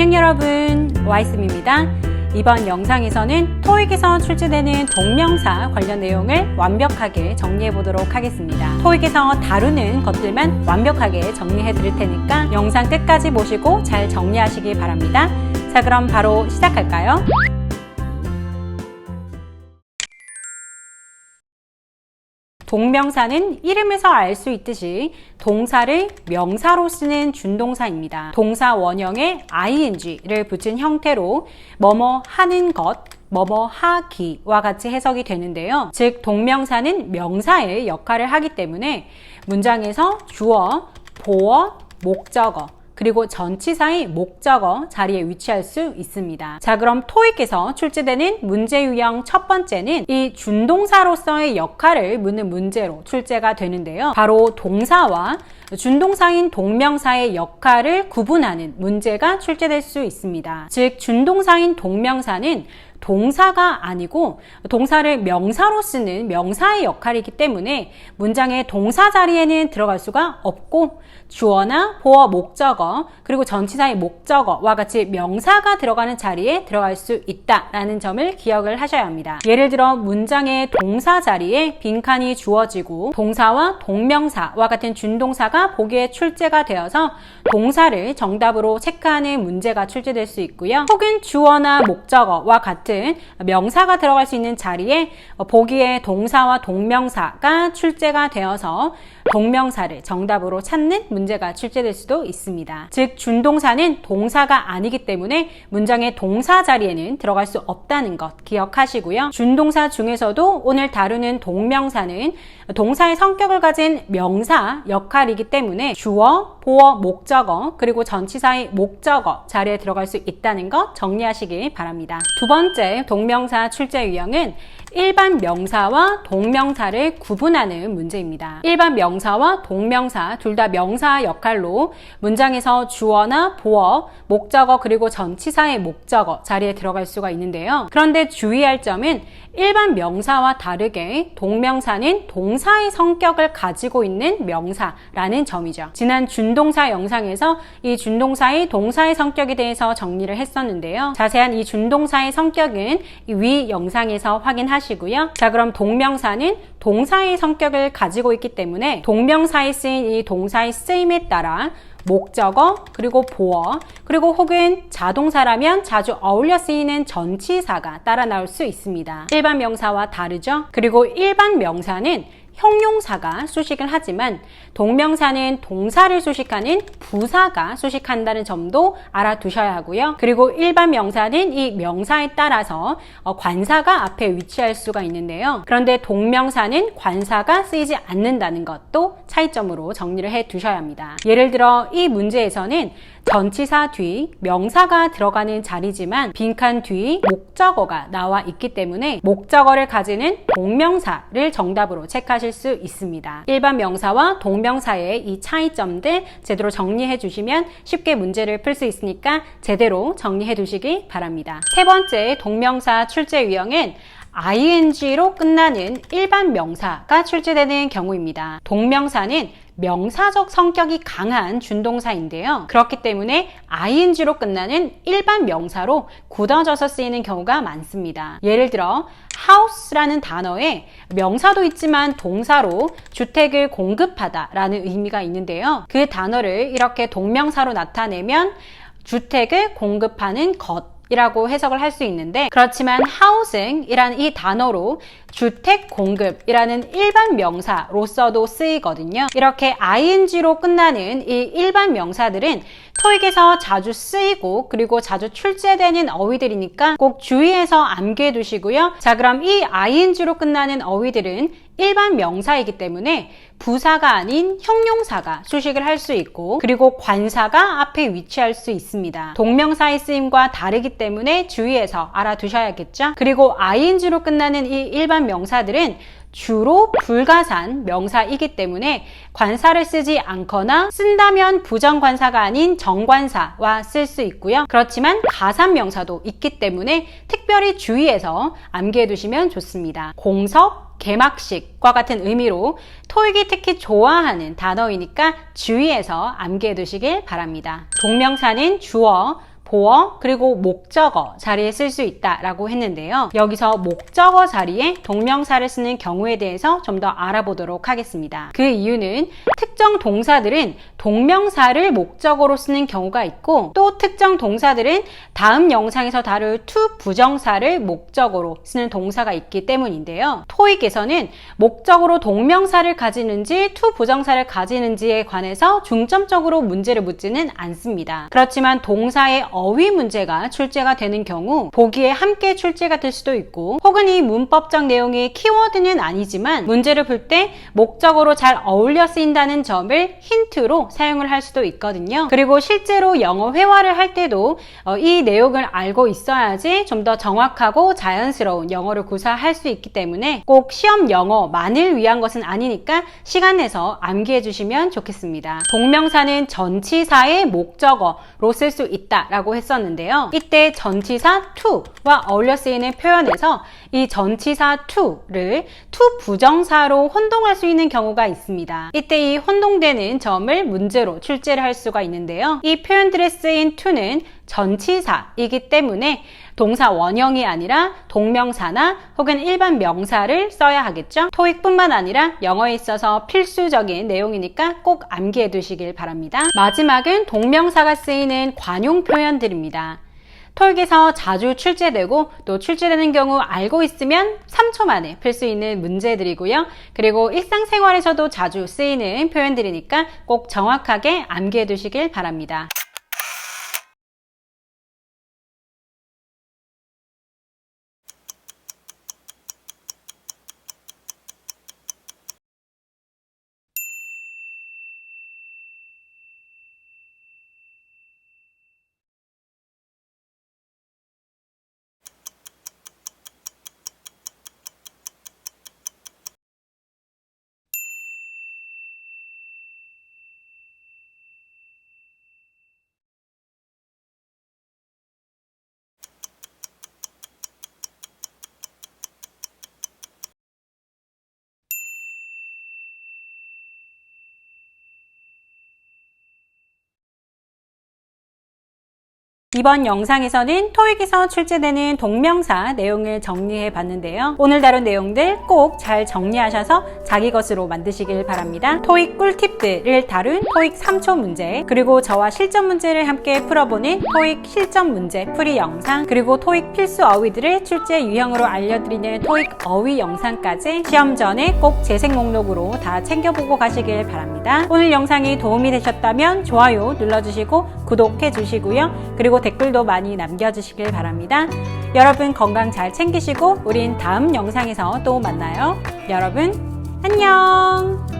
안녕 여러분, 와이스입니다. 이번 영상에서는 토익에서 출제되는 동명사 관련 내용을 완벽하게 정리해 보도록 하겠습니다. 토익에서 다루는 것들만 완벽하게 정리해 드릴 테니까 영상 끝까지 보시고 잘 정리하시기 바랍니다. 자, 그럼 바로 시작할까요? 동명사는 이름에서 알 수 있듯이 동사를 명사로 쓰는 준동사입니다. 동사 원형에 ing를 붙인 형태로 뭐뭐 하는 것, 뭐뭐 하기와 같이 해석이 되는데요. 즉, 동명사는 명사의 역할을 하기 때문에 문장에서 주어, 보어, 목적어, 그리고 전치사의 목적어 자리에 위치할 수 있습니다. 자, 그럼 토익에서 출제되는 문제 유형 첫 번째는 이 준동사로서의 역할을 묻는 문제로 출제가 되는데요. 바로 동사와 준동사인 동명사의 역할을 구분하는 문제가 출제될 수 있습니다. 즉, 준동사인 동명사는 동사가 아니고 동사를 명사로 쓰는 명사의 역할이기 때문에 문장의 동사 자리에는 들어갈 수가 없고 주어나 보어 목적어 그리고 전치사의 목적어와 같이 명사가 들어가는 자리에 들어갈 수 있다라는 점을 기억을 하셔야 합니다. 예를 들어 문장의 동사 자리에 빈칸이 주어지고 동사와 동명사와 같은 준동사가 보기에 출제가 되어서 동사를 정답으로 체크하는 문제가 출제될 수 있고요. 혹은 주어나 목적어와 같은 명사가 들어갈 수 있는 자리에 보기에 동사와 동명사가 출제가 되어서 동명사를 정답으로 찾는 문제가 출제될 수도 있습니다. 즉, 준동사는 동사가 아니기 때문에 문장의 동사 자리에는 들어갈 수 없다는 것 기억하시고요. 준동사 중에서도 오늘 다루는 동명사는 동사의 성격을 가진 명사 역할이기 때문에 주어, 보어, 목적어, 그리고 전치사의 목적어 자리에 들어갈 수 있다는 것 정리하시기 바랍니다. 두 번째 동명사 출제 유형은 일반 명사와 동명사를 구분하는 문제입니다. 일반 명사와 동명사 둘 다 명사 역할로 문장에서 주어나 보어, 목적어 그리고 전치사의 목적어 자리에 들어갈 수가 있는데요. 그런데 주의할 점은 일반 명사와 다르게 동명사는 동사의 성격을 가지고 있는 명사라는 점이죠. 지난 준동사 영상에서 이 준동사의 동사의 성격에 대해서 정리를 했었는데요. 자세한 이 준동사의 성격은 위 영상에서 확인하 시고요. 자, 그럼 동명사는 동사의 성격을 가지고 있기 때문에 동명사에 쓰인 이 동사의 쓰임에 따라 목적어, 그리고 보어, 그리고 혹은 자동사라면 자주 어울려 쓰이는 전치사가 따라 나올 수 있습니다. 일반 명사와 다르죠? 그리고 일반 명사는 형용사가 수식을 하지만 동명사는 동사를 수식하는 부사가 수식한다는 점도 알아두셔야 하고요. 그리고 일반 명사는 이 명사에 따라서 어, 관사가 앞에 위치할 수가 있는데요. 그런데 동명사는 관사가 쓰이지 않는다는 것도 차이점으로 정리를 해 두셔야 합니다. 예를 들어 이 문제에서는 전치사 뒤 명사가 들어가는 자리지만 빈칸 뒤 목적어가 나와 있기 때문에 목적어를 가지는 동명사를 정답으로 체크 하실 수 있습니다. 일반 명사와 동명사의 이 차이점들 제대로 정리해 주시면 쉽게 문제를 풀 수 있으니까 제대로 정리해 두시기 바랍니다. 세 번째 동명사 출제 유형은 ing로 끝나는 일반 명사가 출제되는 경우입니다. 동명사는 명사적 성격이 강한 준동사인데요. 그렇기 때문에 ing로 끝나는 일반 명사로 굳어져서 쓰이는 경우가 많습니다. 예를 들어 house라는 단어에 명사도 있지만 동사로 주택을 공급하다라는 의미가 있는데요. 그 단어를 이렇게 동명사로 나타내면 주택을 공급하는 것 이라고 해석을 할 수 있는데 그렇지만 housing이라는 이 단어로 주택 공급이라는 일반 명사로서도 쓰이거든요. 이렇게 ing로 끝나는 이 일반 명사들은 토익에서 자주 쓰이고 그리고 자주 출제되는 어휘들이니까 꼭 주의해서 암기해 두시고요. 자, 그럼 이 ing로 끝나는 어휘들은 일반 명사이기 때문에 부사가 아닌 형용사가 수식을 할 수 있고 그리고 관사가 앞에 위치할 수 있습니다. 동명사의 쓰임과 다르기 때문에 주의해서 알아두셔야겠죠. 그리고 ing로 끝나는 이 일반 명사들은 주로 불가산 명사이기 때문에 관사를 쓰지 않거나 쓴다면 부정관사가 아닌 정관사와 쓸 수 있고요. 그렇지만 가산 명사도 있기 때문에 특별히 주의해서 암기해 두시면 좋습니다. 공석, 개막식과 같은 의미로 토익이 특히 좋아하는 단어이니까 주의해서 암기해 두시길 바랍니다. 동명사는 주어, 보어 그리고 목적어 자리에 쓸 수 있다라고 했는데요. 여기서 목적어 자리에 동명사를 쓰는 경우에 대해서 좀 더 알아보도록 하겠습니다. 그 이유는 특정 동사들은 동명사를 목적어로 쓰는 경우가 있고 또 특정 동사들은 다음 영상에서 다룰 to 부정사를 목적어로 쓰는 동사가 있기 때문인데요. 토익에서는 목적으로 동명사를 가지는지 to 부정사를 가지는지에 관해서 중점적으로 문제를 묻지는 않습니다. 그렇지만 동사의 어휘 문제가 출제가 되는 경우 보기에 함께 출제가 될 수도 있고 혹은 이 문법적 내용이 키워드는 아니지만 문제를 풀 때 목적어로 잘 어울려 쓰인다는 점을 힌트로 사용을 할 수도 있거든요. 그리고 실제로 영어 회화를 할 때도 어, 이 내용을 알고 있어야지 좀 더 정확하고 자연스러운 영어를 구사할 수 있기 때문에 꼭 시험 영어만을 위한 것은 아니니까 시간 내서 암기해 주시면 좋겠습니다. 동명사는 전치사의 목적어로 쓸 수 있다라고 했었는데요. 이때 전치사 to와 어울려 쓰이는 표현에서 이 전치사 to를 to 부정사로 혼동할 수 있는 경우가 있습니다. 이때 이 혼동되는 점을 문제로 출제를 할 수가 있는데요. 이 표현들에 쓰인 to는 전치사이기 때문에 동사 원형이 아니라 동명사나 혹은 일반 명사를 써야 하겠죠. 토익뿐만 아니라 영어에 있어서 필수적인 내용이니까 꼭 암기해 두시길 바랍니다. 마지막은 동명사가 쓰이는 관용 표현들입니다. 토익에서 자주 출제되고 또 출제되는 경우 알고 있으면 3초 만에 풀 수 있는 문제들이고요. 그리고 일상생활에서도 자주 쓰이는 표현들이니까 꼭 정확하게 암기해 두시길 바랍니다. 이번 영상에서는 토익에서 출제되는 동명사 내용을 정리해 봤는데요. 오늘 다룬 내용들 꼭 잘 정리하셔서 자기 것으로 만드시길 바랍니다. 토익 꿀팁들을 다룬 토익 3초 문제, 그리고 저와 실전 문제를 함께 풀어보는 토익 실전 문제 풀이 영상, 그리고 토익 필수 어휘들을 출제 유형으로 알려드리는 토익 어휘 영상까지 시험 전에 꼭 재생 목록으로 다 챙겨보고 가시길 바랍니다. 오늘 영상이 도움이 되셨다면 좋아요 눌러주시고 구독해 주시고요. 댓글도 많이 남겨주시길 바랍니다. 여러분 건강 잘 챙기시고 우린 다음 영상에서 또 만나요. 여러분 안녕!